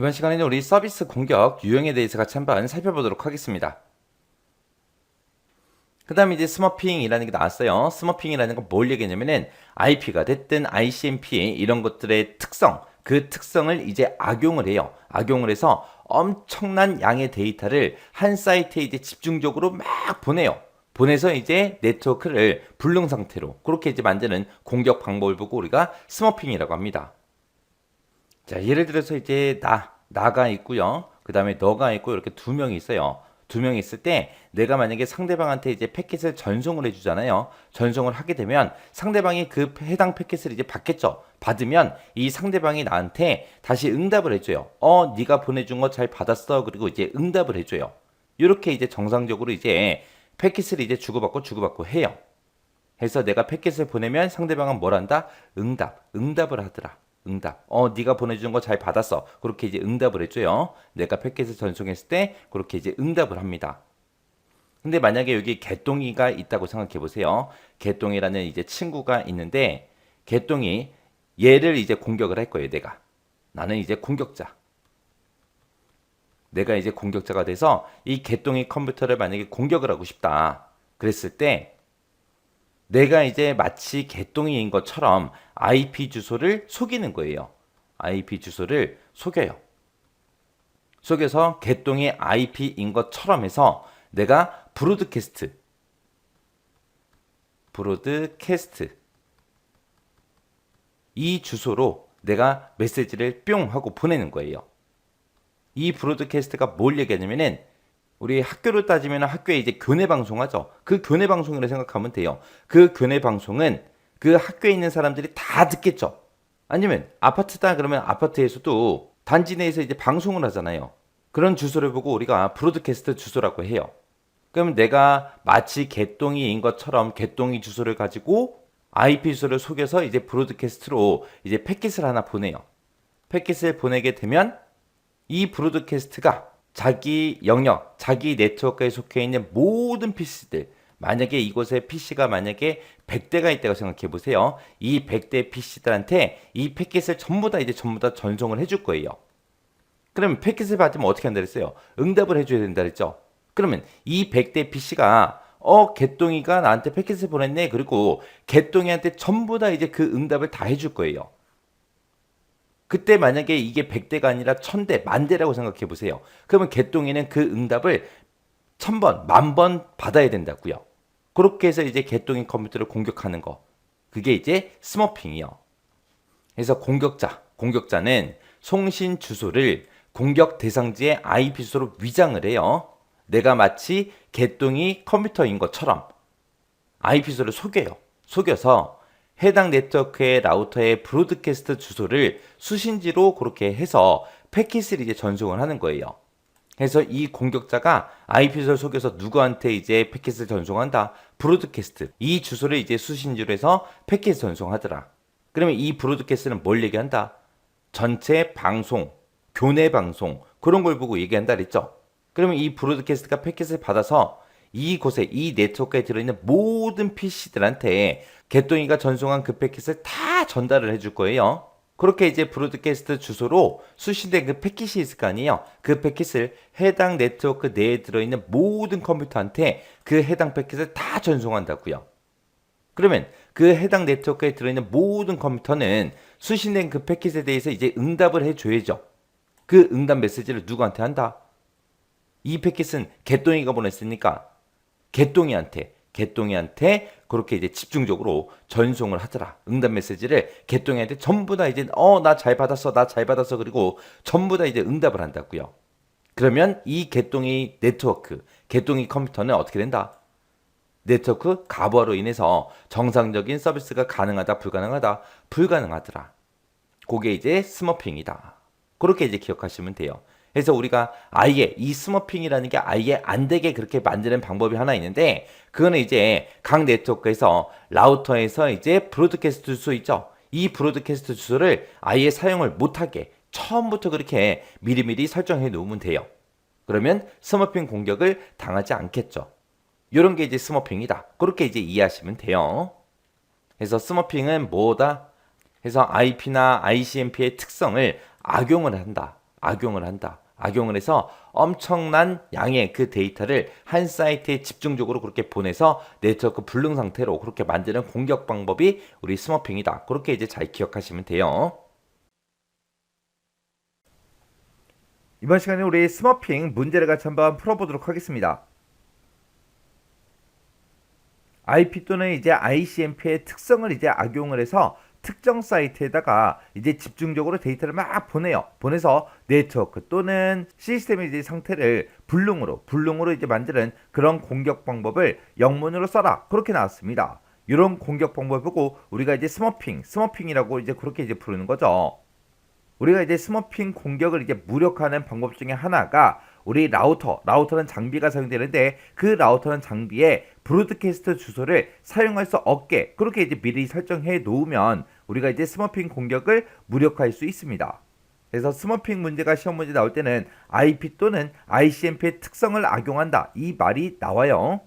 이번 시간에는 우리 서비스 공격 유형에 대해서 같이 한번 살펴보도록 하겠습니다. 그 다음에 이제 스머핑이라는 게 나왔어요. 스머핑이라는 건 뭘 얘기하냐면은 IP가 됐든 ICMP 이런 것들의 특성, 그 특성을 이제 악용을 해요. 악용을 해서 엄청난 양의 데이터를 한 사이트에 이제 집중적으로 막 보내요. 보내서 이제 네트워크를 불능 상태로 그렇게 이제 만드는 공격 방법을 보고 우리가 스머핑이라고 합니다. 자, 예를 들어서 이제 나, 나가 있고요. 그 다음에 너가 있고 이렇게 두 명이 있어요. 두 명이 있을 때 내가 만약에 상대방한테 이제 패킷을 전송을 해주잖아요. 전송을 하게 되면 상대방이 그 해당 패킷을 이제 받겠죠. 받으면 이 상대방이 나한테 다시 응답을 해줘요. 어, 네가 보내준 거 잘 받았어. 그리고 이제 응답을 해줘요. 이렇게 이제 정상적으로 이제 패킷을 이제 주고받고 주고받고 해요. 해서 내가 패킷을 보내면 상대방은 뭘 한다? 응답, 응답을 하더라. 응답. 어, 네가 보내준 거 잘 받았어. 그렇게 이제 응답을 해줘요. 내가 패킷을 전송했을 때 그렇게 이제 응답을 합니다. 근데 만약에 여기 개똥이가 있다고 생각해 보세요. 개똥이라는 이제 친구가 있는데 개똥이 얘를 이제 공격을 할 거예요. 내가. 나는 이제 공격자. 내가 이제 공격자가 돼서 이 개똥이 컴퓨터를 만약에 공격을 하고 싶다. 그랬을 때 내가 이제 마치 개똥이인 것처럼 IP 주소를 속이는 거예요. IP 주소를 속여요. 속여서 개똥이 IP인 것처럼 해서 내가 브로드캐스트 브로드캐스트 이 주소로 내가 메시지를 뿅 하고 보내는 거예요. 이 브로드캐스트가 뭘 얘기하냐면은 우리 학교로 따지면 학교에 이제 교내 방송하죠. 그 교내 방송이라 생각하면 돼요. 그 교내 방송은 그 학교에 있는 사람들이 다 듣겠죠. 아니면 아파트다 그러면 아파트에서도 단지 내에서 이제 방송을 하잖아요. 그런 주소를 보고 우리가 브로드캐스트 주소라고 해요. 그러면 내가 마치 개똥이인 것처럼 개똥이 주소를 가지고 IP 주소를 속여서 이제 브로드캐스트로 이제 패킷을 하나 보내요. 패킷을 보내게 되면 이 브로드캐스트가 자기 영역, 자기 네트워크에 속해 있는 모든 PC들, 만약에 이곳에 PC가 만약에 100대가 있다고 생각해 보세요. 이 100대 PC들한테 이 패킷을 전부 다 이제 전부 다 전송을 해줄 거예요. 그러면 패킷을 받으면 어떻게 한다 그랬어요? 응답을 해줘야 된다 그랬죠? 그러면 이 100대 PC가 어, 개똥이가 나한테 패킷을 보냈네. 그리고 개똥이한테 전부 다 이제 그 응답을 다 해줄 거예요. 그때 만약에 이게 100대가 아니라 1000대, 만대라고 생각해 보세요. 그러면 개똥이는 그 응답을 1000번, 만 번 받아야 된다고요. 그렇게 해서 이제 개똥이 컴퓨터를 공격하는 거. 그게 이제 스머핑이요. 그래서 공격자, 공격자는 송신 주소를 공격 대상지의 IP 주소로 위장을 해요. 내가 마치 개똥이 컴퓨터인 것처럼 IP 주소를 속여요. 속여서 해당 네트워크의 라우터의 브로드캐스트 주소를 수신지로 그렇게 해서 패킷을 이제 전송을 하는 거예요. 그래서 이 공격자가 IP 주소를 속여서 누구한테 이제 패킷을 전송한다? 브로드캐스트. 이 주소를 이제 수신지로 해서 패킷 전송하더라. 그러면 이 브로드캐스트는 뭘 얘기한다? 전체 방송, 교내 방송, 그런 걸 보고 얘기한다 그랬죠? 그러면 이 브로드캐스트가 패킷을 받아서 이곳에 이 네트워크에 들어있는 모든 PC들한테 개똥이가 전송한 그 패킷을 다 전달을 해줄 거예요. 그렇게 이제 브로드캐스트 주소로 수신된 그 패킷이 있을 거 아니에요. 그 패킷을 해당 네트워크 내에 들어있는 모든 컴퓨터한테 그 해당 패킷을 다 전송한다고요. 그러면 그 해당 네트워크에 들어있는 모든 컴퓨터는 수신된 그 패킷에 대해서 이제 응답을 해줘야죠. 그 응답 메시지를 누구한테 한다? 이 패킷은 개똥이가 보냈으니까 개똥이한테 개똥이한테 그렇게 이제 집중적으로 전송을 하더라. 응답 메시지를 개똥이한테 전부 다 이제 어 나 잘 받았어 나 잘 받았어 그리고 전부 다 이제 응답을 한다고요. 그러면 이 개똥이 네트워크 개똥이 컴퓨터는 어떻게 된다? 네트워크 가부화로 인해서 정상적인 서비스가 가능하다 불가능하다 불가능하더라. 그게 이제 스머핑이다. 그렇게 이제 기억하시면 돼요. 그래서 우리가 아예 이 스머핑이라는 게 아예 안 되게 그렇게 만드는 방법이 하나 있는데 그거는 이제 각 네트워크에서 라우터에서 이제 브로드캐스트 주소 있죠. 이 브로드캐스트 주소를 아예 사용을 못하게 처음부터 그렇게 미리미리 설정해 놓으면 돼요. 그러면 스머핑 공격을 당하지 않겠죠. 이런 게 이제 스머핑이다. 그렇게 이제 이해하시면 돼요. 그래서 스머핑은 뭐다? 그래서 IP나 ICMP의 특성을 악용을 한다. 악용을 한다. 악용을 해서 엄청난 양의 그 데이터를 한 사이트에 집중적으로 그렇게 보내서 네트워크 불능 상태로 그렇게 만드는 공격 방법이 우리 스머핑이다. 그렇게 이제 잘 기억하시면 돼요. 이번 시간에 우리 스머핑 문제를 같이 한번 풀어보도록 하겠습니다. IP 또는 이제 ICMP의 특성을 이제 악용을 해서 특정 사이트에다가 이제 집중적으로 데이터를 막 보내요. 보내서 네트워크 또는 시스템의 이제 상태를 불능으로 불능으로 이제 만드는 그런 공격 방법을 영문으로 써라. 그렇게 나왔습니다. 이런 공격 방법을 보고 우리가 이제 스머핑, 스머핑이라고 이제 그렇게 이제 부르는 거죠. 우리가 이제 스머핑 공격을 이제 무력화하는 방법 중에 하나가 우리 라우터, 라우터는 장비가 사용되는데 그 라우터는 장비에 브로드캐스트 주소를 사용할 수 없게 그렇게 이제 미리 설정해 놓으면 우리가 이제 스머핑 공격을 무력화할 수 있습니다. 그래서 스머핑 문제가 시험 문제 나올 때는 IP 또는 ICMP의 특성을 악용한다 이 말이 나와요.